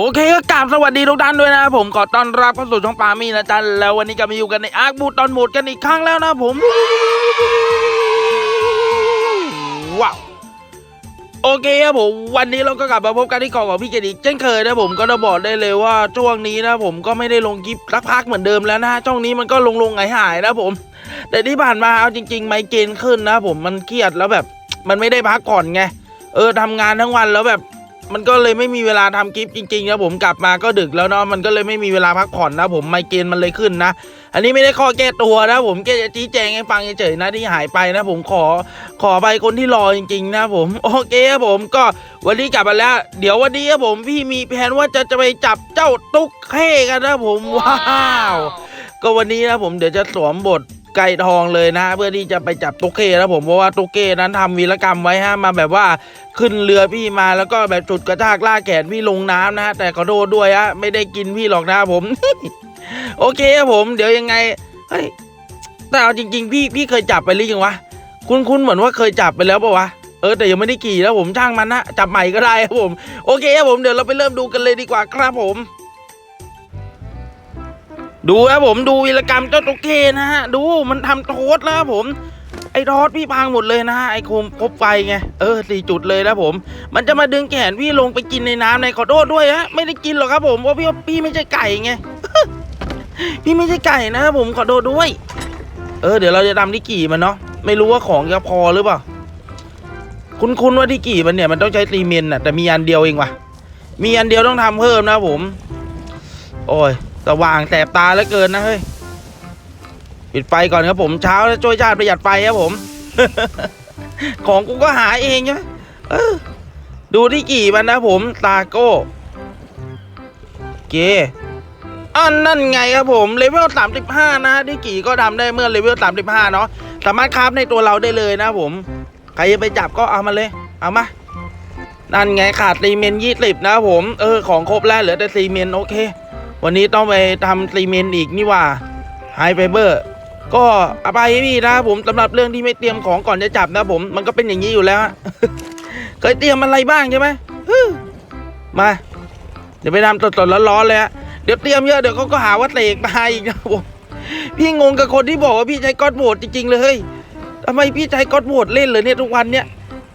โอเคก็กราบสวัสดีทุกท่านด้วยนะผมขอต้อนรับเข้าสู่ช่องปามี่นะจ๊ะแล้ววันนี้ก็มาอยู่กันในอาร์คบูตอนโหมดกันอีกครั้งแล้วนะผมว้าวโอเคครับผมวันนี้เราก็กลับมาพบกันที่เกาะของพี่เจดีเช่นเคยนะผมก็จะบอกได้เลยว่าช่วงนี้นะผมก็ไม่ได้ลงคลิปสักพักเหมือนเดิมแล้วนะช่วงนี้มันก็ลงลงหายหายนะผม แต่ที่ผ่านมาเอาจริง ๆ ไมเกรนขึ้นนะผมมันเครียดแล้วแบบ มันไม่ได้พักผ่อนไงเออทำงานทั้งวันแล้วแบบ มันก็เลยไม่มีเวลาทำคลิปจริงๆนะผมกลับมาก็ดึกแล้วเนาะมันก็เลยไม่มีเวลาพักผ่อนนะผมไมเกรนมันเลยขึ้นนะ อันนี้ไม่ได้ข้อแก้ตัวนะผมแค่จะชี้แจงให้ฟังเฉยๆนะที่หายไปนะผมขอขอไปคนที่รอจริงๆนะผมโอเคครับผมก็วันนี้กลับมาแล้ว เดี๋ยววันนี้ครับผมพี่มีแผนว่าจะจะไปจับเจ้าตุ๊กเข่กันนะผมว้าว ก็วันนี้นะผมเดี๋ยวจะสวมบท ไก่ทองเลยนะเพื่อที่จะไปจับตุ๊กเก้นะผมเพราะว่าตุ๊กเก้นั้นทำวีรกรรมไว้ฮะมาแบบว่าขึ้นเรือพี่มาแล้วก็แบบจุดกระชากลากแขนพี่ลงน้ำนะฮะแต่ขอโทษด้วยฮะไม่ได้กินพี่หรอกนะผม โอเคครับผมเดี๋ยวยังไงเฮ้ยแต่เอาจริง ๆ พี่พี่เคยจับไปหรือยังวะคุณคุณเหมือนว่าเคยจับไปแล้วปะวะเออแต่ยังไม่ได้ขี่แล้วผมช่างมันนะจับใหม่ก็ได้ครับผม โอเคครับผมเดี๋ยวเราไปเริ่มดูกันเลยดีกว่าครับผม ดูครับผมดูวีรกรรมเจ้าตุ๊กเกนะฮะดูมันทำโทษแล้วครับผม ไอ้ทอดพี่พังหมดเลยนะฮะไอ้โคมคบไฟไงเออสี่จุดเลยนะผม มันจะมาดึงแขนพี่ลงไปกินในน้ำในขอโทษด้วยฮะไม่ได้กินหรอกครับผมเพราะพี่พี่ไม่ใช่ไก่ไงพี่ไม่ใช่ไก่นะครับผมขอโทษด้วย เออเดี๋ยวเราจะทำที่กี่มันเนาะไม่รู้ว่าของจะพอหรือเปล่าคุณคุณว่าที่กี่มันเนี่ยมันต้องใช้ซีเมนน่ะแต่มีอันเดียวเองว่ะมีอันเดียวต้องทำเพิ่มนะผม โอ้ย สว่างแสบตาเหลือเกินนะเฮ้ยปิดไฟก่อนครับผมเช้าแล้วช่วยชาติประหยัดไฟครับผม ของกูก็หาเองใช่ไหมดูที่กี่มันนะผมตาโก้เคอันนั่นไงครับผมเลเวล35 นะที่กี่ก็ทำได้เมื่อเลเวล35 เนาะสามารถคราฟในตัวเราได้เลยนะผม ใครจะไปจับก็เอามาเลย เอามานั่นไงขาดซีเมนต์ยี่สิบนะผม เออ ของครบแล้วเหลือแต่ซีเมนต์โอเค วันนี้ต้องไปทำซีเมนต์อีกนี่ว่าไฮไฟเบอร์ก็อภัยพี่นะผมสำหรับเรื่องที่ไม่เตรียมของก่อนจะจับนะผม มันก็เป็นอย่างนี้อยู่แล้วเคยเตรียมอะไรบ้างใช่ไหมมา เดี๋ยวไปทำสดๆร้อนๆเลยฮะเดี๋ยวเตรียมเยอะเดี๋ยวเขาก็หาว่าเตกมาอีกนะผมพี่งงกับคนที่บอกว่าพี่ใช้ก๊อตโหวตจริงๆเลยเฮ้ยทำไมพี่ใช้ก๊อตโหวตเล่นเลยเนี่ยทุกวันเนี่ย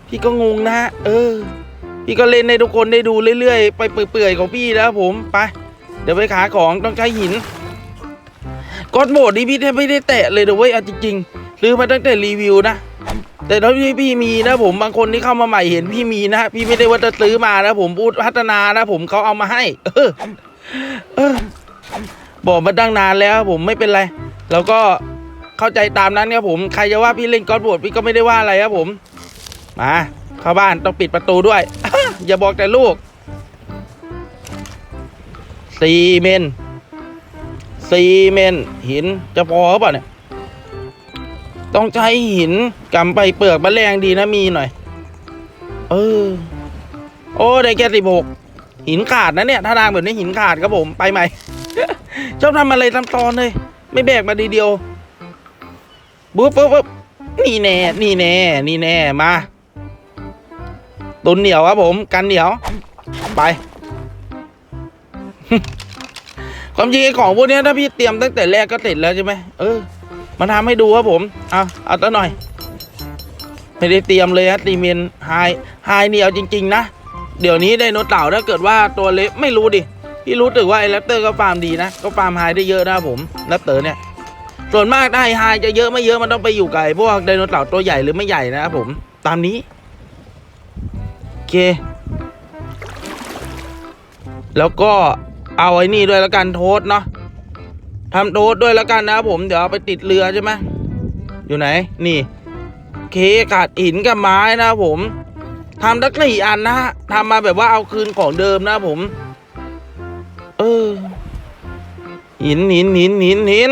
พี่ก็งงนะ เออ พี่ก็เล่นให้ทุกคนได้ดูเรื่อยๆ ไปเปื่อยๆของพี่นะครับผมไป เดี๋ยวไปขาของต้องใช้หินกดโหมดนี้พี่แทบไม่ได้แตะเลยเดี๋ยวเว้ยเอาจริงๆซื้อมาตั้งแต่รีวิวนะ แต่ถ้าพี่พี่มีนะผมบางคนที่เข้ามาใหม่เห็นพี่มีนะพี่ไม่ได้ว่าจะซื้อมานะผมพูดพัฒนานะผมเขาเอามาให้ เออเออบอกมาตั้งนานแล้วผมไม่เป็นไร แล้วก็เข้าใจตามนั้นครับผมใครจะว่าพี่เล่นก๊อตโหมดพี่ก็ไม่ได้ว่าอะไรครับผมมาเข้าบ้านต้องปิดประตูด้วย อย่าบอกแต่ลูก ซีเมนซีเมนหินจะพอหรือเปล่าเนี่ย ต้องใช้หินกำไปเปลือกมะแรงดีนะมีหน่อย เออ โอ้ได้แค่สิบหกหินขาดนะเนี่ย ถ้าทางแบบนี้หินขาดครับผมไปใหม่ชอบทำอะไรทำตอนเลย ไม่แบกมาดีเดียวบุ๊บปุ๊บปุ๊บนี่แน่ นี่แน่ นี่แน่ มา ตุนเหนียวครับผม กันเหนียว ไป ความจริงไอ้ของพวกนี้ถ้าพี่เตรียมตั้งแต่แรกก็เสร็จแล้วใช่ไหมเออมาทำให้ดูครับผมเอาเอาตัวหน่อย ไม่ได้เตรียมเลยฮะตีเมนไฮไฮนี่เอาจริง ๆ นะเดี๋ยวนี้ไดโนเต่าถ้าเกิดว่าตัวเล็กไม่รู้ดิพี่รู้สึกว่าไอ้แรปเตอร์ก็ฟาร์มดีนะ ก็ฟาร์มไฮได้เยอะนะผมแรปเตอร์เนี่ย ส่วนมากได้ไฮจะเยอะไม่เยอะมันต้องไปอยู่ไกลพวกไดโนเต่าตัวใหญ่หรือไม่ใหญ่นะครับผมตามนี้โอเค แล้วก็ เอาไอ้นี่ด้วยแล้วกันโทษเนาะทำโทษด้วยแล้วกันนะผมเดี๋ยวเอาไปติดเรือใช่ไหมอยู่ไหน นี่ เคขาดหินกับไม้นะผมทำตั้งสี่อันนะทำมาแบบว่าเอาคืนของเดิมนะผม เออหินหินหินหินหิน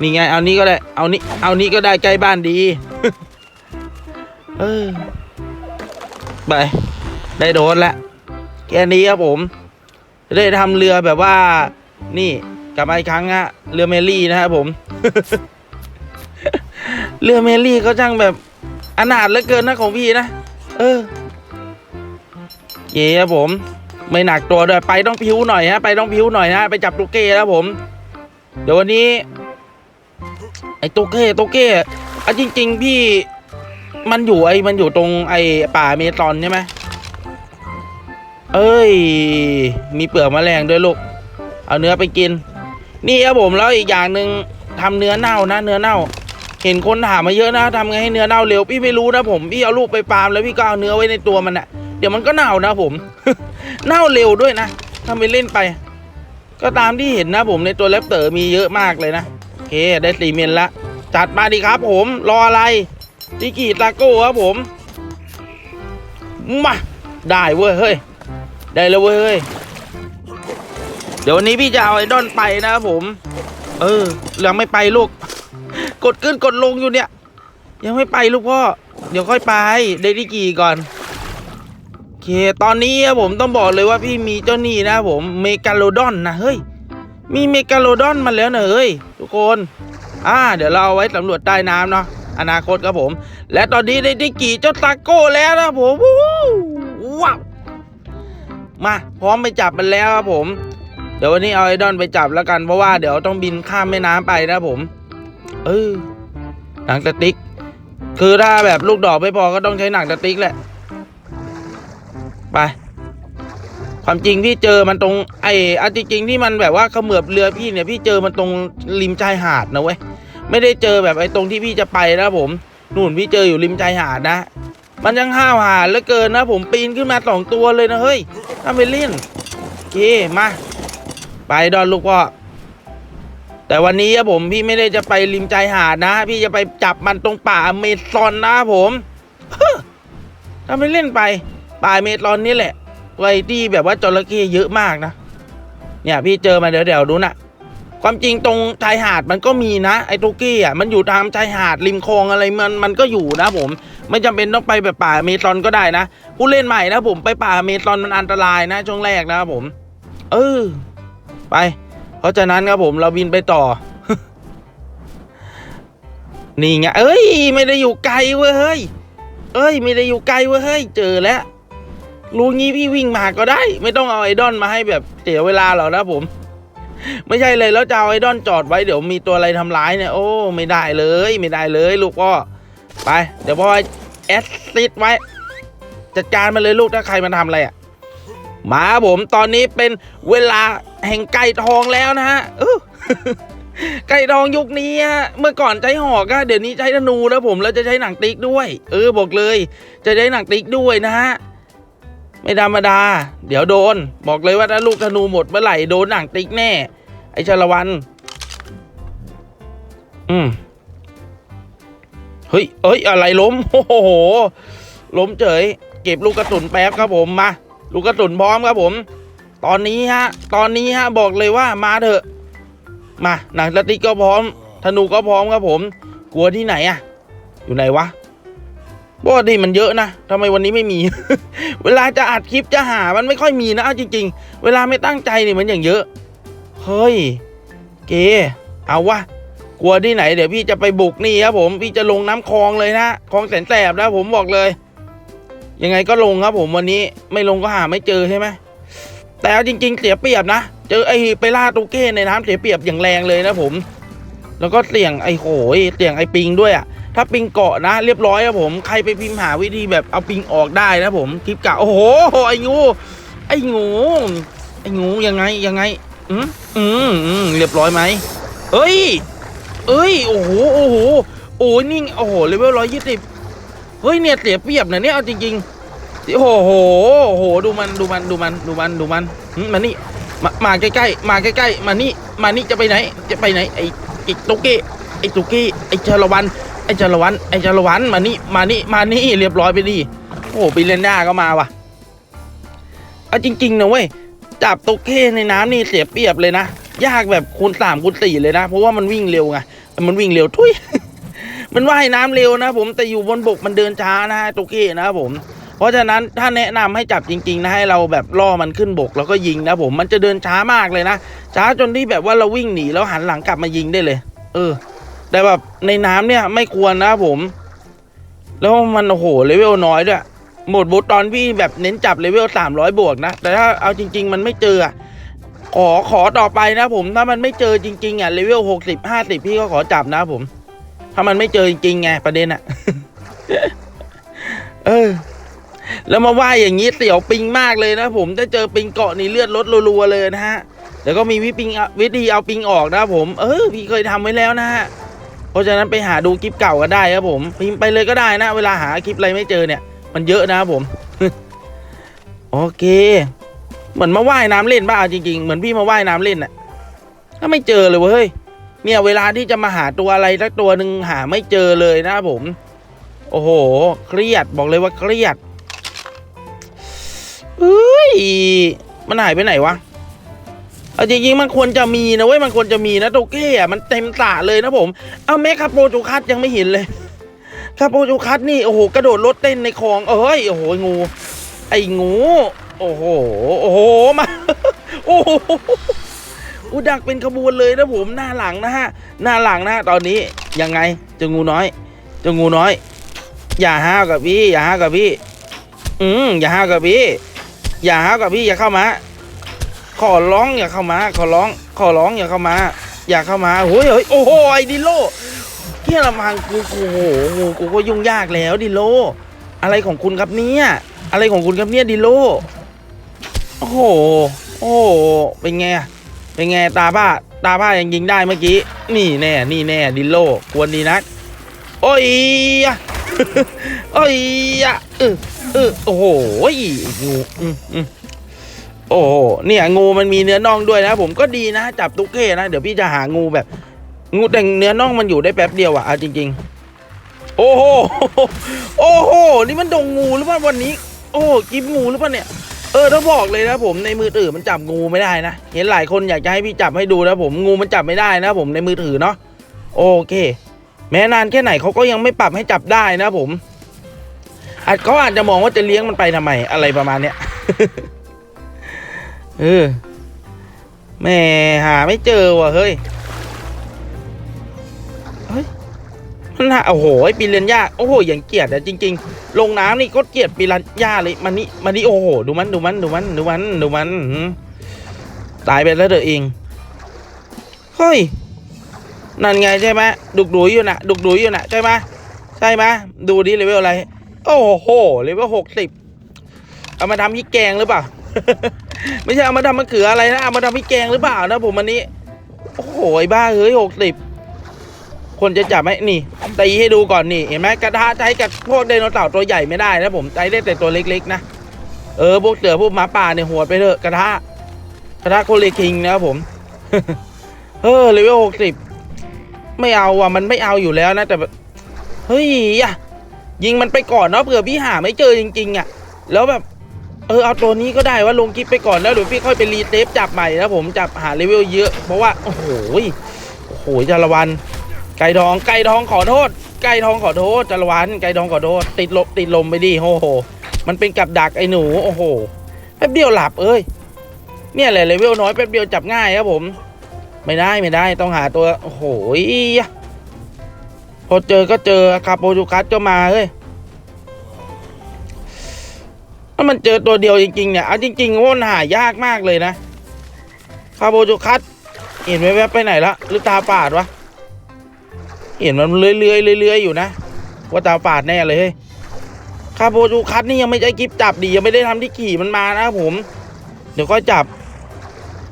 นี่ไง เอานี้ก็ได้ เอานี้ เอานี้ก็ได้ใกล้บ้านดี เออ ไป ได้โดนแล้วแค่นี้ครับผม ได้ทำเรือแบบว่า นี่กลับมาอีกครั้งอะเรือเมลี่นะครับผม เรือเมลี่เขาช่างแบบอนาถเหลือเกินนะของพี่นะเออ เย่ครับผม ไม่หนักตัวด้วยไปต้องพิ้วหน่อยฮะไปต้องพิ้วหน่อยนะไปจับตุ๊กเก้แล้วผม เดี๋ยววันนี้ ไอ้ตุ๊กเก้ตุ๊กเก้อะจริง ๆ พี่มันอยู่ไอ้มันอยู่ตรงไอ้ป่าเมซอนใช่ไหม เอ้ย มีเปลือกแมลงด้วยลูก เอาเนื้อไปกิน นี่ครับผมแล้วอีกอย่างหนึ่งทำเนื้อเน่านะ เนื้อเน่า เห็นคนถามมาเยอะนะทำไงให้เนื้อเน่าเร็วพี่ไม่รู้นะผมพี่เอาลูกไปฟาร์มแล้วพี่ก็เอาเนื้อไว้ในตัวมันอะเดี๋ยวมันก็เน่านะผม เน่าเร็วด้วยนะทำไปเล่นไป ก็ตามที่เห็นนะผมในตัวแรปเตอร์มีเยอะมากเลยนะโอเคได้สี่เมนละจัดมาดิครับผมรออะไรดิกิตาโก้ครับผมมาได้เว้ยเฮ้ย ได้แล้วเว้ย เดี๋ยววันนี้พี่จะเอาไอ้ดอนไปนะครับผม เออ ยังไม่ไปลูก กดขึ้นกดลงอยู่เนี่ย ยังไม่ไปลูกพ่อ เดี๋ยวค่อยไปเดดิกีก่อนโอเค ตอนนี้ครับผมต้องบอกเลยว่าพี่มีเจ้านี้นะครับผมเมกาโลดอนนะเฮ้ย มีเมกาโลดอนมาแล้วเนอะเฮ้ยทุกคน อ่า เดี๋ยวเราเอาไว้สำรวจใต้น้ำเนาะอนาคตครับผม และตอนนี้ได้ดิกีเจ้าตาโก้แล้วนะผมว้าว มาพร้อมไปจับมันแล้วครับผม เดี๋ยววันนี้เอาไอดอนไปจับแล้วกันเพราะว่าเดี๋ยวต้องบินข้ามแม่น้ำไปนะผม เออหนังสติ๊ก คือถ้าแบบลูกดอกไม่พอก็ต้องใช้หนังสติ๊กแหละ ไป ความจริงพี่เจอมันตรงไอ้อันจริงที่มันแบบว่าเขมือบเรือพี่เนี่ยพี่เจอมันตรงริมชายหาดนะเว้ยไม่ได้เจอแบบไอ้ตรงที่พี่จะไปนะผมนู่นพี่เจออยู่ริมชายหาดนะ มันยังห้าวหาดเหลือเกินนะ ผมปีนขึ้นมาสองตัวเลยนะเฮ้ยถ้าไปเล่นโอเคมา ไปดอนลูกพ่อแต่วันนี้อะผมพี่ไม่ได้จะไปริมชายหาดนะ พี่จะไปจับมันตรงป่าอเมซอนนะผมถ้าไม่เล่นไปป่าเมซอนนี่แหละไว้ที่แบบว่าจระเข้เยอะมากนะ เนี่ย พี่เจอมาเดี๋ยวเดี๋ยวดูนะ ความจริงตรงชายหาดมันก็มีนะไอ้ตุกี้อะมันอยู่ตามชายหาดริมคลองอะไรมันมันก็อยู่นะผม ไม่จำเป็นต้องไปแบบป่าเมซอนก็ได้นะผู้เล่นใหม่นะผมไปป่าเมซอนมันอันตรายนะช่วงแรกนะครับผม เออ ไป เพราะฉะนั้นครับผมเราบินไปต่อ นี่ไงเอ้ย ไม่ได้อยู่ไกลเว้ยเฮ้ยเอ้ย ไม่ได้อยู่ไกลเว้ยเฮ้ยเจอแล้วรู้งี้พี่วิ่งมาก็ได้ ไม่ต้องเอาไอดอนมาให้แบบเสียเวลาหรอกนะผม ไม่ใช่เลยแล้วจะเอาไอดอนจอดไว้เดี๋ยวมีตัวอะไรทำร้ายเนี่ยโอ้ไม่ได้เลยไม่ได้เลยลูกพ่อไปเดี๋ยวพ่อแอสซิดไว้ จัดการมาเลยลูกถ้าใครมาทำอะไรอะมาผมตอนนี้เป็นเวลาแห่งไก่ทองแล้วนะฮะไก่ทองยุคนี้ฮะเมื่อก่อนใช้หอกอะเดี๋ยวนี้ใช้ธนูแล้วผมแล้วจะใช้หนังติ๊กด้วย เออบอกเลย จะใช้หนังติ๊กด้วยนะฮะ ไม่ธรรมดา เดี๋ยวโดน บอกเลยว่าถ้าลูกธนูหมดเมื่อไหร่โดนหนังติ๊กแน่ ไอชาละวัน อืมเฮ้ยเอ้ย อะไรล้ม โอ้โห ล้มเฉย เก็บลูกกระสุนแป๊บครับผม มา ลูกกระสุนพร้อมครับผม ตอนนี้ฮะ ตอนนี้ฮะ บอกเลยว่ามาเถอะ มา หนังสติ๊กก็พร้อม ธนูก็พร้อมครับผม กลัวที่ไหนอะอยู่ไหนวะ ปกติมันเยอะนะทำไมวันนี้ไม่มี เวลาจะอัดคลิปจะหามันไม่ค่อยมีนะจริง ๆ เวลาไม่ตั้งใจนี่มันอย่างเยอะ เฮ้ย เก เอาวะกลัวที่ไหนเดี๋ยวพี่จะไปบุกนี่ครับผมพี่จะลงน้ำคลองเลยนะคลองแสนแสบนะผมบอกเลย ยังไงก็ลงครับผมวันนี้ไม่ลงก็หาไม่เจอใช่ไหมแต่จริง ๆ เสียเปรียบนะเจอไอ้ไปล่าตุเก้ในน้ำเสียเปรียบอย่างแรงเลยนะผม แล้วก็เสี่ยงไอ้โหยเสี่ยงไอ้ปิงด้วยอะ ถ้าปิงเกาะนะเรียบร้อยครับผมใครไปพิมพ์หาวิธีแบบเอาปิงออกได้นะผมคลิปเก่าโอ้โหไอ้งูไอ้งูไอ้งูยังไงยังไงอืมอืมอืมเรียบร้อยไหมเอ้ย เอ้ยโอ้โหโอ้โหโอ้ยนี่โอ้โหเลเวลร้อยยี่สิบเฮ้ยเนี่ยเสียเปรียบนะเนี่ยเอาจริงๆโอ้โหโอ้โหดูมันดูมันดูมันดูมันดูมันมานี่มามาใกล้ๆมาใกล้ๆมานี่มานี่จะไปไหน จะไปไหนไอ้ไอ้ตุกกี้ไอ้ตุกกี้ไอ้ชาละวัน อ้ชาละวันไอ้ชาละวันมานี่มานี่มานี่เรียบร้อยไปดิโอ้โหปีเลนด้าก็มาว่ะเอาจริงๆนะเว้ยจับตุกกี้ในน้ำนี่เสียเปรียบเลยนะ ยากแบบคูณสามคูณสี่เลยนะ เพราะว่ามันวิ่งเร็วไงมันวิ่งเร็วทุยมันว่ายน้ำเร็วนะผมแต่อยู่บนบกมันเดินช้านะตุกกี้นะครับผม เพราะฉะนั้นถ้าแนะนำให้จับจริง ๆ นะให้เราแบบล่อมันขึ้นบกแล้วก็ยิงนะผมมันจะเดินช้ามากเลยนะช้าจนที่แบบว่าเราวิ่งหนีแล้วหันหลังกลับมายิงได้เลย เออ แต่แบบในน้ำเนี่ยไม่ควรนะผม แล้วมันโอ้โหเลเวลน้อยด้วยหมดบูตตอนพี่แบบเน้นจับเลเวลสามร้อยบวกนะ แต่ถ้าเอาจริง ๆ มันไม่เจอขอขอต่อไปนะผมถ้ามันไม่เจอจริง ๆอะเลเวลหกสิบห้าสิบพี่ก็ขอจับนะผม ถ้ามันไม่เจอจริงๆไงประเด็นอะเออ แล้วมาว่าอย่างนี้เสี่ยวปิงมากเลยนะผมถ้าเจอปิงเกาะนี่เลือดลดรัวๆเลยนะฮะแล้วก็มีวิปิงวิธีเอาปิงออกนะผม เออพี่เคยทำไว้แล้วนะฮะ เพราะฉะนั้นไปหาดูคลิปเก่ากันได้ครับผมพิมพ์ไปเลยก็ได้นะ เวลาหาคลิปอะไรไม่เจอเนี่ย มันเยอะนะครับผม โอเค เหมือนมาว่ายน้ำเล่นบ้าจริงๆ เหมือนพี่มาว่ายน้ำเล่นน่ะถ้าไม่เจอเลยเว้ยเนี่ยเวลาที่จะมาหาตัวอะไรสักตัวหนึ่งหาไม่เจอเลยนะครับผม โอ้โห เครียดบอกเลยว่าเครียดเอ้ยมันหายไปไหนวะ เอาจริงๆมันควรจะมีนะเว้ยมันควรจะมีนะโตเก้อะมันเต็มสระเลยนะผม เอาแม่คาโปจูคัสยังไม่เห็นเลยคาโปจูคัสนี่โอ้โหกระโดดรถเต้นในคลองเอ้ยโอ้โหงู ไอ้งู โอ้โหโอ้โหมาโอ้โหอุดักเป็นขบวนเลยนะผมหน้าหลังนะฮะหน้าหลังนะตอนนี้ยังไงจะงูน้อยจะงูน้อย อย่าห้าวกับพี่ อย่าห้าวกับพี่ อืมอย่าห้าวกับพี่ อย่าห้าวกับพี่อย่าเข้ามา ขอร้องอย่าเข้ามา ขอร้อง ขอร้องอย่าเข้ามา อย่าเข้ามาโอ้ยเฮ้ยโอ้โหไอ้ดิโลเที่ยละมังกูโอ้โหงูกูก็ยุ่งยากแล้วดิโล อะไรของคุณครับเนี่ยอะไรของคุณครับเนี่ยดิโลโอ้โหโอ้โหเป็นไงเป็นไงตาผ้าตาผ้ายังยิงได้เมื่อกี้นี่แน่นี่แน่ดิโลกวนดีนักโอ้ยโอ้ยอะเออเออโอ้โหงูอืมอืม โอ้โหเนี่ยงูมันมีเนื้อน่องด้วยนะ ผมก็ดีนะ จับตุ๊กเก้นะ เดี๋ยวพี่จะหางูแบบ งูแต่เนื้อน่องมันอยู่ได้แป๊บเดียวอะเอาจริง ๆ โอ้โหโอ้โหนี่มันดงงูหรือเปล่าวันนี้ โอ้กิฟงูหรือเปล่าเนี่ยเออต้องบอกเลยนะผมในมือถือมันจับงูไม่ได้นะเห็นหลายคนอยากจะให้พี่จับให้ดูนะผมงูมันจับไม่ได้นะผมในมือถือเนาะโอเค แม้นานแค่ไหนเขาก็ยังไม่ปรับให้จับได้นะผมอาจเขาอาจจะมองว่าจะเลี้ยงมันไปทำไมอะไรประมาณเนี้ย เออแม่หาไม่เจอว่ะเฮ้ยเฮ้ยมันหาโอ้โหปีเรียนยาโอ้โหอย่างเกลียดอะจริง ๆ ลงน้ำนี่ก็เกลียดปีเรียนยาเลยมันนี่มันนี่โอ้โหดูมันดูมันดูมันดูมันดูมันตายไปแล้วเด้อเองเฮ้ยนั่นไงใช่ไหมดุกดุยอยู่นะดุกดุยอยู่นะใช่ไหมใช่ไหมดูดิเลเวลอะไร โอ้โหเลเวลหกสิบเอามาทำพริกแกงหรือเปล่า ไม่ใช่เอามาทำมะเขืออะไรนะเอามาทำพริกแกงหรือเปล่านะผมอันนี้ โอ้โหไอ้บ้าเฮ้ยหกสิบคนจะจับไหมนี่ตีให้ดูก่อนนี่เห็นไหมกระทะใช้กับพวกไดโนเสาร์ตัวใหญ่ไม่ได้นะผมใช้ได้แต่ตัวเล็กๆนะเออพวกเสือพวกหมาป่าเนี่ยหัวไปเถอะกระทะกระทะโคเลคิงนะครับผมเออเลเวลหกสิบไม่เอาว่ะมันไม่เอาอยู่แล้วนะแต่เฮ้ยยิงมันไปก่อนเนาะเผื่อพี่หาไม่เจอจริง ๆ อะ แล้วแบบ เออเอาตัวนี้ก็ได้ว่าลงคลิปไปก่อนแล้วเดี๋ยวพี่ค่อยไปรีเทปจับใหม่นะผมจับหาเลเวลเยอะ เพราะว่า โอ้โหโอ้โหจารวัน ไก่ทองไก่ทองขอโทษ ไก่ทองขอโทษจารวัน ไก่ทองขอโทษ ติดลบติดลมไปดิโอ้โห มันเป็นกับดักไอ้หนูโอ้โหแป๊บเดียวหลับเอ้ยเนี่ยแหละเลเวลน้อยแป๊บเดียวจับง่ายครับผม ไม่ได้ไม่ได้ต้องหาตัวโอ้โหพอเจอก็เจอคาโปจูคัสก็มาเฮ้ย ถ้ามันเจอตัวเดียวจริงๆเนี่ย เอาจริงๆว่ามันหายากมากเลยนะ คาโปจูคัสเห็นแวบๆไปไหนละหรือตาฝาดวะ เห็นมันเลื้อยๆเลื้อยๆอยู่นะ ว่าตาฝาดแน่เลยเฮ้ย คาโปจูคัสนี่ยังไม่ใช่กิฟจับดียังไม่ได้ทำที่ขี่มันมานะผม เดี๋ยวก็จับ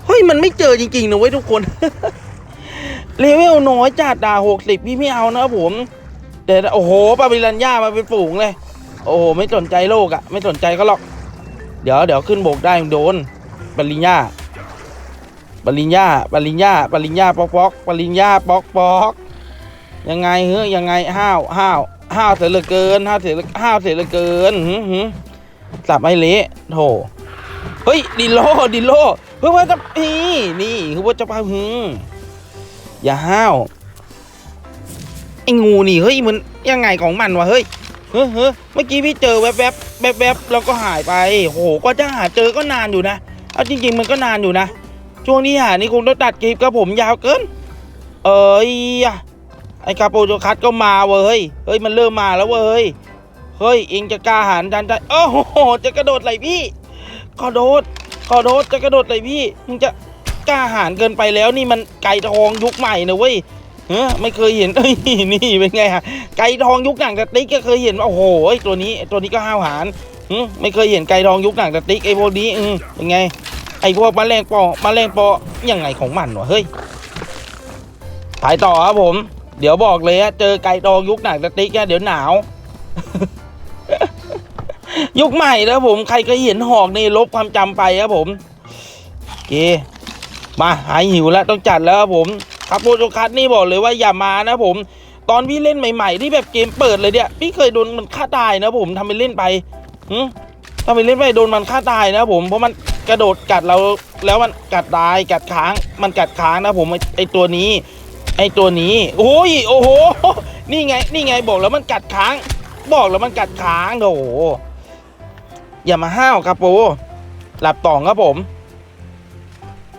เฮ้ยมันไม่เจอจริงๆนะเว้ยทุกคน เลเวลน้อยจัดด่าหกสิบพี่ไม่เอานะผม แต่โอ้โหปาบิลันย่ามาเป็นฝูงเลย โอ้โห ไม่สนใจโลกอะไม่สนใจเขาหรอก เดี๋ยวเดี๋ยวขึ้นบกได้โดนปริญญาปริญญาปริญญาปริญญาปอกปอกปริญญาปอกปอกยังไงเฮ้ยยังไงห้าวห้าวห้าวเสียเหลือเกินห้าวเสียเหลือห้าวเสียเหลือเกินหืมหืมสับให้เละโถเฮ้ยดิโลดิโลเพื่อว่าจะนี่นี่คือว่าจะพาหึงอย่าห้าวไอ้งูนี่เฮ้ยมันยังไงของมันวะเฮ้ย เฮ้ยเฮ้ยเมื่อกี้พี่เจอแวบแวบแวบแวบแล้วก็หายไปโหกว่าจะหาเจอก็นานอยู่นะเอาจริง ๆ มันก็นานอยู่นะ ช่วงนี้หานี่คงต้องตัดคลิปกับผมยาวเกิน เอ้ยไอ้คาโปโจคัสก็มาเว้ยเฮ้ยมันเริ่มมาแล้วเว้ยเฮ้ยเองจะกล้าหาญจันใจโอ้โหจะกระโดดไหลพี่ขอโดดขอโดดจะกระโดดไหลพี่มึงจะกล้าหาญเกินไปแล้วนี่มันไก่ทองยุคใหม่นะเว้ย เฮ้ไม่เคยเห็นเอ้ยนี่เป็นไงฮะไก่ทองยุคหนังสติ๊กก็เคยเห็นโอ้โหตัวนี้ตัวนี้ก็ห้าวหาญไม่เคยเห็นไก่ทองยุคหนังสติ๊กไอ้พวกนี้อืเป็นไง ไอ้พวกแมลงปอมาแมลงปอยังไงของมันวะเฮ้ยถ่ายต่อครับผม เดี๋ยวบอกเลยฮะเจอไก่ทองยุคหนังสติ๊กเดี๋ยวหนาวยุคใหม่แล้วผมใครก็เห็นหอกนี่ลบความจำไปครับผมโอเคมาหายหิวแล้วต้องจัดแล้วครับผม ครับโปโจคัสนี่บอกเลยว่าอย่ามานะผมตอนพี่เล่นใหม่ ๆ ที่แบบเกมเปิดเลยเนี่ยพี่เคยโดนมันฆ่าตายนะผมทำไปเล่นไปหึทำไปเล่นไปโดนมันฆ่าตายนะผมเพราะมันกระโดดกัดเราแล้วมันกัดตายกัดค้างมันกัดค้างนะผมไอ้ไอตัวนี้ ไอตัวนี้โอ้ยโอ้โหนี่ไงนี่ไงบอกแล้วมันกัดค้าง บอกแล้วมันกัดค้างโอ้โหอย่ามาห้าวครับโปหลับต่องครับผม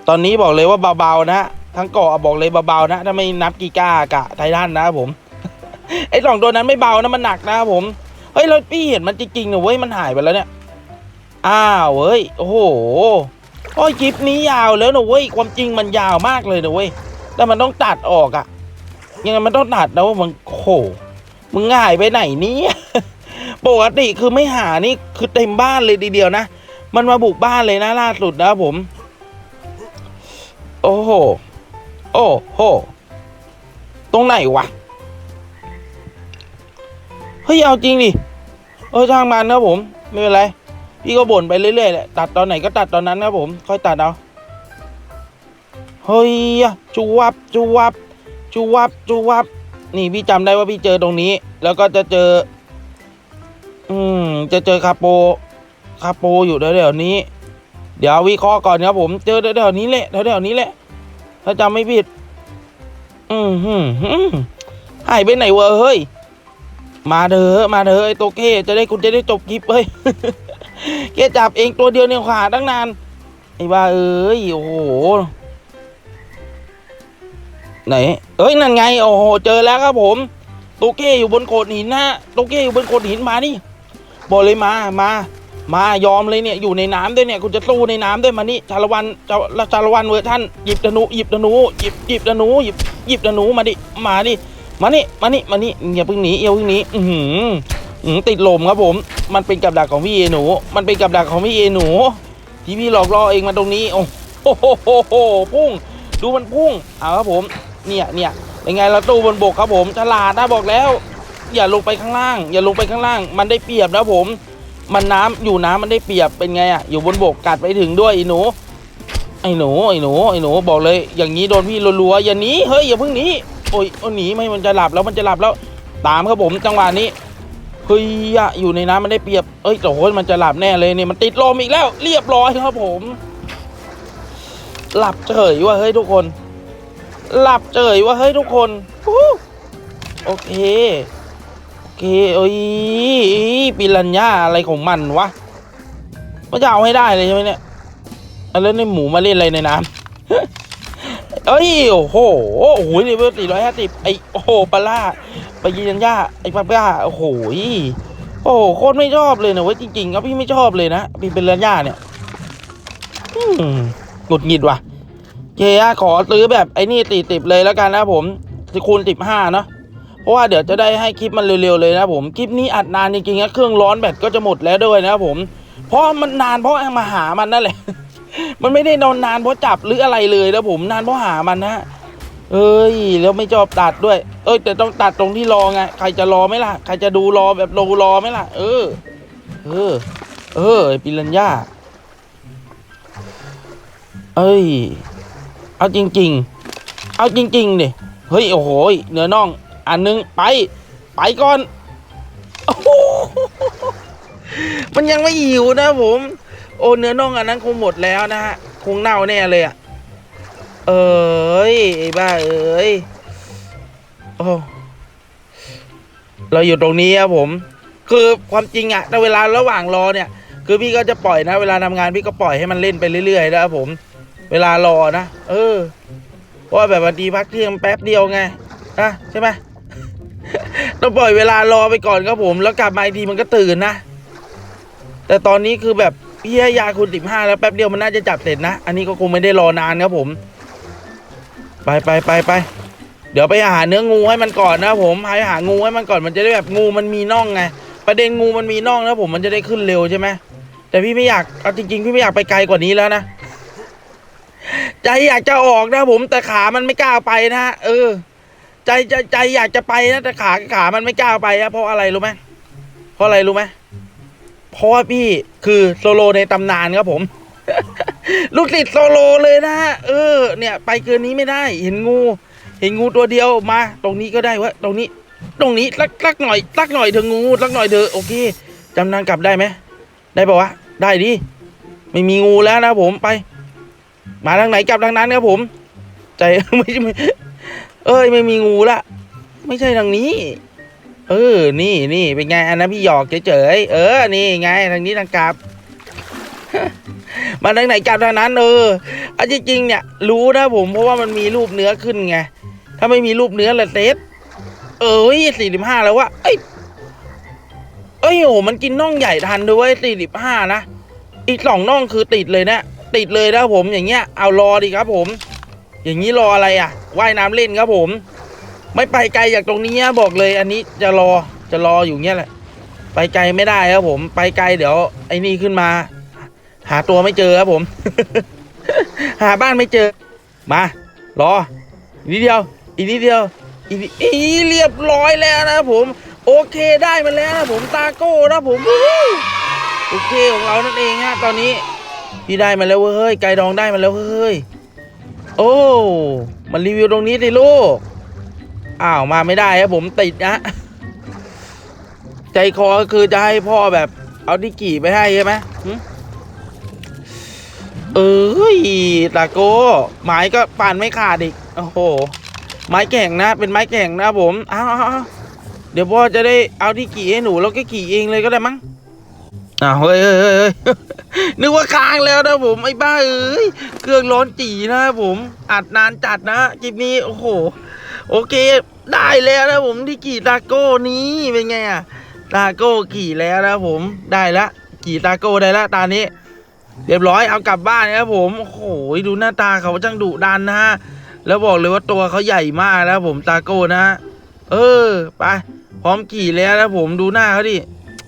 ตอนนี้บอกเลยว่าเบาๆนะ ทั้งเกาะบอกเลยเบาๆนะ ถ้าไม่นับกีก้ากะไททันนะครับผม ไอ้สองตัวนั้นไม่เบานะมันหนักนะครับผม เฮ้ยแล้วพี่เห็นมันจริงๆนะเว้ยมันหายไปแล้วเนี่ย อ้าวเว้ยโอ้โหโอ้ยคลิปนี้ยาวแล้วนะเว้ยความจริงมันยาวมากเลยนะเว้ยแต่มันต้องตัดออกอะยังไงมันต้องตัดนะว่ามันโอ้โหมึงหายไปไหนเนี่ยปกติคือไม่หานี่คือเต็มบ้านเลยทีเดียวนะ มันมาบุกบ้านเลยนะล่าสุดนะครับผม โอ้โห โอ้โห ตรงไหนวะ เฮ้ย เอาจริงดิ เออช่างมันนะผม ไม่เป็นไร พี่ก็บ่นไปเรื่อยๆแหละ ตัดตอนไหนก็ตัดตอนนั้นนะผม ค่อยตัดเอา เฮ้ยอะจูวับจูวับจูวับจูวับ นี่พี่จำได้ว่าพี่เจอตรงนี้ แล้วก็จะเจอ อืม จะเจอคาโป คาโปอยู่แถวๆนี้ เดี๋ยววิเคราะห์ก่อนครับผม เจอแถวๆนี้แหละแถวๆนี้แหละ ถ้าจำไม่ผิด อืมหืมหายไปไหนวะเฮ้ย มาเถอะมาเถอะไอ้โตเก้จะได้คุณจะได้จบคลิปเฮ้ยแกจับเองตัวเดียวเนี่ยขาตั้งนาน ไอ้บ้าเอ้ย โอ้โห ไหน เอ้ย นั่นไง โอ้โห เจอแล้วครับผมโตเก้อยู่บนโขดหินนะโตเก้อยู่บนโขดหินมานี่บอกเลยมา มา มายอมเลยเนี่ยอยู่ในน้ำด้วยเนี่ยคุณจะสู้ในน้ำด้วยมานี่ชาละวันชาชาละวันเวอร์ท่านหยิบธนูหยิบธนูหยิบหยิบธนูหยิบหยิบธนูมาดิมาดิมานี่มานี่มานี่อย่าเพิ่งหนีอย่าเพิ่งหนีอือหืออื้อหือติดลมครับผม มันเป็นกับดักของพี่เอหนู มันเป็นกับดักของพี่เอหนู ที่พี่หลอกล่อเองมาตรงนี้โอ้โหโหโหพุ่ง ดูมันพุ่งเอาครับผม เนี่ยเนี่ยยังไงเราตู้บนบกครับผมฉลาดนะบอกแล้ว อย่าลงไปข้างล่าง อย่าลงไปข้างล่าง มันได้เปรียบนะผม มันน้ำอยู่น้ำมันได้เปรียบเป็นไงอะอยู่บนบกกัดไปถึงด้วยไอ้หนูไอ้หนูไอ้หนูไอ้หนูบอกเลย อย่างนี้โดนพี่รัวๆอย่าหนีเฮ้ยอย่าเพิ่งหนีโอ้ยเอาหนีไม่มันจะหลับแล้วมันจะหลับแล้ว ตามครับผมจังหวะนี้เฮ้ยอะอยู่ในน้ำมันได้เปรียบเอ้ยโอ้ยมันจะหลับแน่เลยเนี่ยมันติดลมอีกแล้ว เรียบร้อยครับผม หลับเฉยว่ะเฮ้ยทุกคน หลับเฉยว่ะเฮ้ยทุกคนโอเค เคโอ้ยปิรันย่าอะไรของมันวะมันจะเอาให้ได้เลยใช่ไหมเนี่ยแล้วในหมูมาเล่นอะไรในน้ำเอ้ยโอ้โหโอ้โหนี่เบอร์สี่ร้อยห้าสิบไอโอ้โหปลาปยินย่าไอปลาย่าโอ้โหโอ้โหโคตรไม่ชอบเลยนะเว้ยจริงๆครับพี่ไม่ชอบเลยนะพี่เป็นเรือนย่าเนี่ยหงุดหงิดว่ะเคอะขอซื้อแบบไอ้นี่ติดติบเลยแล้วกันนะผมคูณสิบห้าเนาะ เพราะว่าเดี๋ยวจะได้ให้คลิปมันเร็วๆเลยนะผมคลิปนี้อัดนานจริงๆนะเครื่องร้อนแบตก็จะหมดแล้วด้วยนะผมเพราะมันนานเพราะมาหามันนั่นแหละ มันไม่ได้นอนนานเพราะจับหรืออะไรเลยนะผมนานเพราะหามันนะเอ้ยแล้วไม่ชอบตัดด้วย เอ้ยแต่ต้องตัดตรงที่รอไงใครจะรอไหมล่ะใครจะดูรอแบบดูรอไหมล่ะ เออ เออ เออปิรัญญาเอ้ย เอาจริง ๆ เอาจริงๆดิเฮ้ยโอ้โหเนื้อน่อง อันนึงไป ไปก่อนอมันยังไม่หิวนะผม โอ้เนื้อน่องอันนั้นคงหมดแล้วนะฮะ คงเน่าแน่เลยอะเอ้ยไอ้บ้าเอ้ยโอ้เราอยู่ตรงนี้ครับผม คือความจริงอะในเวลาระหว่างรอเนี่ย คือพี่ก็จะปล่อยนะ เวลาทำงานพี่ก็ปล่อยให้มันเล่นไปเรื่อยๆนะครับผม เวลารอนะ เออ เพราะแบบบางทีพักเที่ยงแป๊บเดียวไงนะใช่ไหม ปล่อยเวลารอไปก่อนครับผม แล้วกลับมาอีกทีมันก็ตื่นนะ แต่ตอนนี้คือแบบพี่ให้ยาคูณสิบห้าแล้วแป๊บเดียวมันน่าจะจับเสร็จนะ อันนี้ก็คงไม่ได้รอนานครับผม ไปไปไปไปเดี๋ยวไปหาเนื้องูให้มันก่อนนะผมให้หางูให้มันก่อนมันจะได้แบบงูมันมีน่องไงประเด็นงูมันมีน่องนะผมมันจะได้ขึ้นเร็วใช่ไหมแต่พี่ไม่อยากเอาจริงๆพี่ไม่อยากไปไกลกว่านี้แล้วนะใจอยากจะออกนะผมแต่ขามันไม่กล้าไปนะเออ ใจใจใจอยากจะไปนะแต่ขาขามันไม่กล้าไปนะเพราะอะไรรู้ไหมเพราะอะไรรู้ไหมเพราะว่าพี่คือโซโลในตำนานครับผม ลูกศิษย์โซโลเลยนะเออ เนี่ย ไปเกินนี้ไม่ได้ เห็นงู เห็นงูตัวเดียวมา ตรงนี้ก็ได้วะตรงนี้ ตรงนี้สักสักหน่อยสักหน่อยเถอะงูสักหน่อยเถอะโอเคจำนางกลับได้ไหมได้ปะวะได้ดิไม่มีงูแล้วนะผมไป มาทางไหนกลับทางนั้นครับผม ใจไม่ไม่ เอ้ยไม่มีงูละไม่ใช่ทางนี้ เออ นี่นี่เป็นไงอันนั้นพี่หยอกเฉยๆเออ นี่ไงทางนี้ทางกลับมาทางไหนกลับทางนั้นเอออันจริงๆเนี่ย รู้นะผมเพราะว่ามันมีรูปเนื้อขึ้นไงถ้าไม่มีรูปเนื้อละเซตเอ้ยสี่สิบห้าแล้ววะเอ้ยเอ้ยโอ้มันกินน่องใหญ่ทันด้วยสี่สิบห้านะอีกสองน่องคือติดเลยนะติดเลยนะผมอย่างเงี้ยเอารอดิครับผม อย่างนี้รออะไรอะว่ายน้ำเล่นครับผม ไม่ไปไกลจากตรงนี้นะบอกเลย อันนี้จะรอจะรออยู่เงี้ยแหละ ไปไกลไม่ได้ครับผม ไปไกลเดี๋ยว ไอ้นี่ขึ้นมา หาตัวไม่เจอครับผม หาบ้านไม่เจอ มา รออนิดเดียว อีกนิดเดียวอีกนิดอีเรียบร้อยแล้วนะผม โอเคได้มาแล้วนะผมตาโก้นะผมโอเคของเรานั่นเองฮะตอนนี้พี่ได้มาแล้วเว้ยไก่ดองได้มาแล้วเฮ้ย โอ้ มันรีวิวตรงนี้สิลูก อ้าวมาไม่ได้ครับผมติดนะ ใจคอก็คือจะให้พ่อแบบ เอาที่กี่ไปให้ใช่ไหมเอ้ยตาโก้ไม้ก็ปั่นไม่ขาดอีก โอ้โห ไม้แข็งนะ เป็นไม้แข็งนะผมเอาเอาเอาเดี๋ยวพ่อจะได้เอาที่กี่ให้หนูแล้วก็กี่เองเลยก็ได้มั้ง อ้าวเฮ้ยเฮ้ยเฮ้ยเฮ้ยนึกว่าค้างแล้วนะผมไอ้บ้าเอ้ยเครื่องร้อนจีนะผมอัดนานจัดนะคลิปนี้โอ้โห โอเค ได้แล้วนะผมที่กี่ตาโก้นี้เป็นไงอะตาโก้กี่แล้วนะผมได้ละกี่ตาโก้ได้ละตานี้ เรียบร้อยเอากลับบ้านนะครับผมโอ้โหดูหน้าตาเขาจังดุดันนะฮะแล้วบอกเลยว่าตัวเขาใหญ่มากแล้วผมตาโก้นะ เออไปพร้อมขี่แล้วนะผมดูหน้าเขาดิ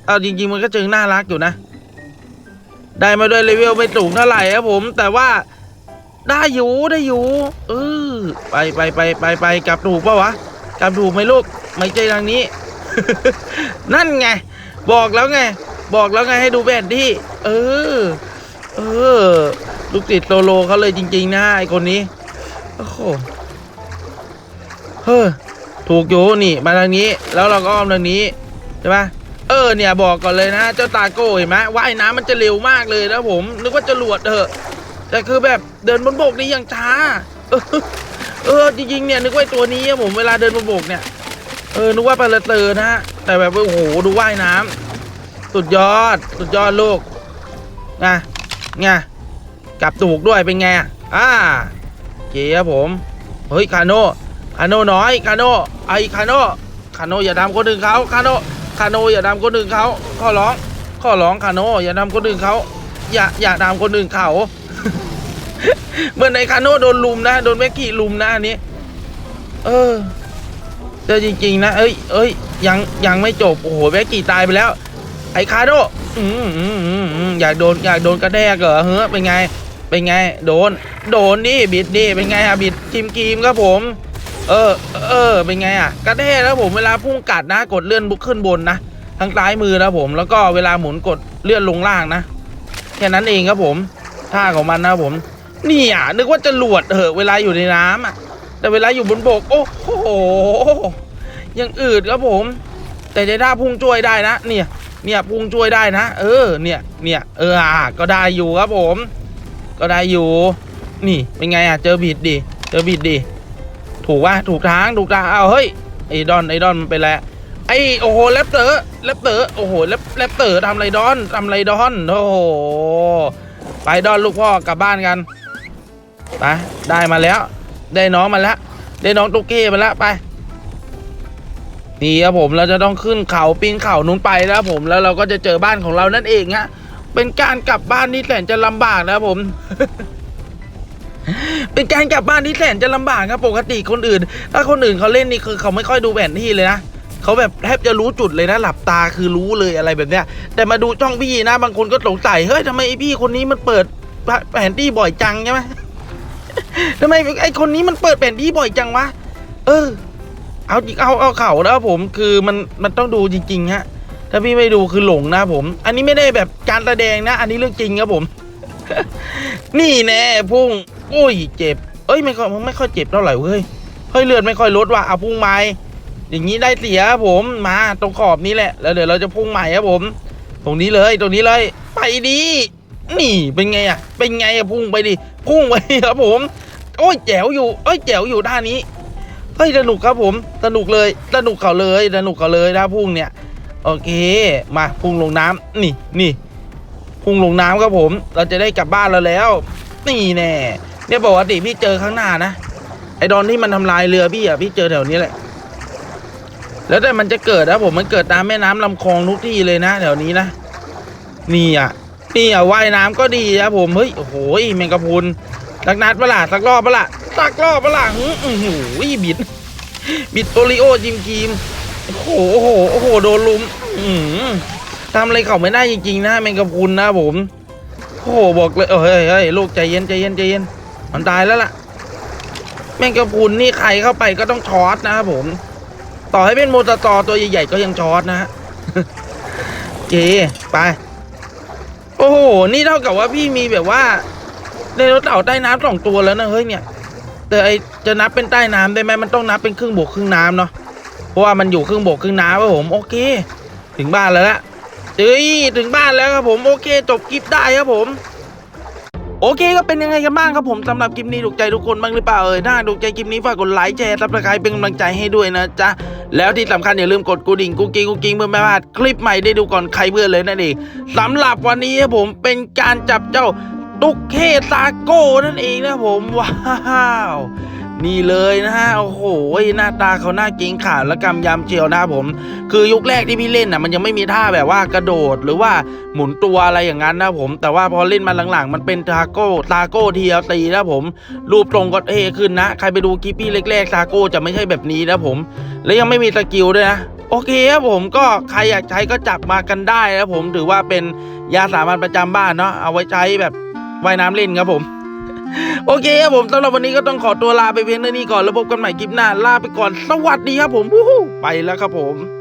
เอาจริง ๆ มันก็จิงน่ารักอยู่นะ ได้มาด้วยเลเวลไม่สูงเท่าไหร่ครับผม แต่ว่าได้อยู่ได้อยู่เออไปไปไปไปไปกลับถูกปะวะกลับถูกไหมลูกไม่ใช่ทางนี้ นั่นไง บอกแล้วไง บอกแล้วไงให้ดูแผนที่ เออ เออ ลูกติดโซโลเขาเลยจริง ๆ นะไอคนนี้โอ้โหเฮ้อถูกอยู่นี่ มาทางนี้ แล้วเราก็อ้อมทางนี้ใช่ปะ เออเนี่ยบอกก่อนเลยนะเจ้าตาโก้เห็นไหมว่ายน้ำมันจะเร็วมากเลยนะผม นึกว่าจะหลวดเถอะ แต่คือแบบเดินบนบกนี่ยังช้า เออจริงๆเนี่ยนึกว่าตัวนี้อะผมเวลาเดินบนบกเนี่ยเออนึกว่าปลาเตอร์นะฮะแต่แบบโอ้โหดูว่ายน้ำสุดยอดสุดยอดลูกไงไงกลับถูกด้วยเป็นไงอ่าโอเคครับผมเฮ้ยคาโน่คาโน่น้อยคาโน่ไอคาโน่คาโน่อย่าทำคนอื่นเขาคาโน่ คาโนอย่าทำคนอื่นเขาข้อร้องข้อร้องคาโนอย่าทำคนอื่นเขาอย่าอย่าทำคนอื่นเขาเหมือนในคาโนโดนลุมนะโดนแม็กกี้ลุมนะอันนี้ เออเจอจริง ๆ นะ เอ้ยเอ้ยยังยังไม่จบโอ้โหแม็กกี้ตายไปแล้ว ไอ้คาโดอืมอืมอืมอยากโดนอยากโดนกระแทกเหรอเฮ้อเป็นไง เป็นไง โดน โดนนี่บิดนี่เป็นไงอะบิดทีมกีมครับผม เออ เออ เป็นไงอะกระแทกแล้วผมเวลาพุ่งกัดนะ กดเลื่อนบุกขึ้นบนนะ ทางซ้ายมือนะผม แล้วก็เวลาหมุนกดเลื่อนลงล่างนะ แค่นั้นเองครับผม ท่าของมันนะผม นี่อะนึกว่าจะหลวดเหอะเวลาอยู่ในน้ำอะ แต่เวลาอยู่บนบก โอ้โห ยังอืดครับผม แต่ในท่าพุ่งช่วยได้นะ เนี่ย เนี่ยพุ่งช่วยได้นะ เออ เนี่ย เนี่ย เอออะก็ได้อยู่ครับผม ก็ได้อยู่ นี่ เป็นไงอะ เจอบิดดิ เจอบิดดิ ถูกว่าถูกทางถูกทางเอาเฮ้ยไอ้ดอนไอ้ดอนมันเป็นแล้วไอ้โอ้โหแรปเตอร์แรปเตอร์โอ้โหแรปแรปเตอร์ทำไรดอนทำไรดอนโอ้โหไปดอนลูกพ่อกลับบ้านกันไปได้มาแล้ว ได้น้องมาแล้วได้น้องตุ๊กเก้มาแล้วไปนี่ครับผมเราจะต้องขึ้นเขาปีนเขานู้นไปนะครับผมแล้วเราก็จะเจอบ้านของเรานั่นเองฮะเป็นการกลับบ้านที่แสนจะลำบากนะครับผม เป็นการกลับบ้านที่แสนจะลำบากครับปกติคนอื่น ถ้าคนอื่นเขาเล่นนี่คือเขาไม่ค่อยดูแผนที่เลยนะเขาแบบแทบจะรู้จุดเลยนะหลับตาคือรู้เลยอะไรแบบเนี้ย แต่มาดูช่องพี่นะบางคนก็สงสัยเฮ้ยทำไมไอพี่คนนี้มันเปิดแผนที่บ่อยจังใช่ไหมทำไมไอคนนี้มันเปิดแผนที่บ่อยจังวะเออ เอาเอาเอาเข่านะครับผมคือมันมันต้องดูจริงๆฮะถ้าพี่ไม่ดูคือหลงนะผม อันนี้ไม่ได้แบบการแสดงนะ อันนี้เรื่องจริงครับผม นี่แน่พุ่ง โอ้ยเจ็บ เอ้ยไม่ค่อยไม่ค่อยเจ็บเท่าไหร่เว้ยเฮ้ยเลือดไม่ค่อยลดว่ะเอาพุ่งไม้อย่างนี้ได้เสียครับผมมาตรงขอบนี้แหละ แล้วเดี๋ยวเราจะพุ่งใหม่ครับผม ตรงนี้เลยตรงนี้เลย ไปดีนี่เป็นไงอะ เป็นไงอะพุ่งไปดิพุ่งไปดิครับผม โอ้ยแจ๋วอยู่เอ้ยแจ๋วอยู่ด้านนี้เฮ้ยสนุกครับผมสนุกเลยสนุกเขาเลยสนุกเขาเลยนะพุ่งเนี่ยโอเค มาพุ่งลงน้ำนี่นี่พุ่งลงน้ำครับผม เราจะได้กลับบ้านเราแล้ว นี่แน่ เนี่ยปกติพี่เจอข้างหน้านะไอ้ดอนที่มันทำลายเรือพี่อะพี่เจอแถวนี้แหละ แล้วแต่มันจะเกิดนะผมมันเกิดตามแม่น้ำลำคลองทุกที่เลยนะแถวนี้นะนี่อะนี่อะว่ายน้ำก็ดีนะผมเฮ้ยโอ้โหแมงกะพรุนสักนัดปะล่ะสักรอบปะล่ะสักรอบปะล่ะหึอื้อหือบิด บิดโอริโอจิมกีมโอ้โหโอ้โหโอ้โหโดนลุมอืทำอะไรเขาไม่ได้จริงๆนะแมงกะพรุนนะผมโอ้โหบอกเลยเออเฮ้ยเฮ้ยลูกใจเย็นใจเย็นใจเย็น มันตายแล้วล่ะ แมงกะพรุนนี่ใครเข้าไปก็ต้องช็อตนะครับผม ต่อให้เป็นโมตตอตัวใหญ่ๆก็ยังช็อตนะฮะเคไป โอ้โห นี่เท่ากับว่าพี่มีแบบว่าไดโนเต่าใต้น้ำสองตัวแล้วนะเฮ้ยเนี่ย แต่ไอจะนับเป็นใต้น้ำได้ไหมมันต้องนับเป็นครึ่งบกครึ่งน้ำเนาะเพราะว่ามันอยู่ครึ่งบกครึ่งน้ำครับผมโอเค ถึงบ้านแล้วละเฮ้ยถึงบ้านแล้วครับผมโอเค จบคลิปได้ครับผม โอเคก็เป็นยังไงกันบ้างครับผมสำหรับคลิปนี้ถูกใจทุกคนบ้างหรือเปล่าเอ่ยถ้าถูกใจคลิปนี้ฝากกดไลค์แชร์ซับสไครป์เป็นกำลังใจให้ด้วยนะจ๊ะแล้วที่สำคัญอย่าลืมกดกระดิ่งกูกกิ๊งกูกกิ๊งเพื่อไม่พลาดคลิปใหม่ได้ดูก่อนใครเพื่อนเลยนั่นเองสำหรับวันนี้ครับผมเป็นการจับเจ้าตุ๊กเฮซาโก้นั่นเองนะผมว้าว นี่เลยนะฮะโอ้โหหน้าตาเขาหน้าเกรงขาและกำยำเชียวนะผม คือยุคแรกที่พี่เล่นน่ะมันยังไม่มีท่าแบบว่ากระโดดหรือว่าหมุนตัวอะไรอย่างนั้นนะผม แต่ว่าพอเล่นมาหลังๆ มันเป็นทาโก้ตาโก้ทีตีนะผม รูปตรงก็เท่ขึ้นนะ ใครไปดูคลิปพี่แรกๆทาโก้จะไม่ใช่แบบนี้นะผม และยังไม่มีสกิลด้วยนะโอเคครับผมก็ใครอยากใช้ก็จับมากันได้นะผมถือว่าเป็นยาสามัญประจำบ้านเนาะเอาไว้ใช้แบบว่ายน้ำเล่นครับผม โอเคครับผมสำหรับวันนี้ก็ต้องขอตัวลาไปเพียงเท่านี้ก่อนแล้วพบกันใหม่คลิปหน้าลาไปก่อนสวัสดีครับผมไปแล้วครับผม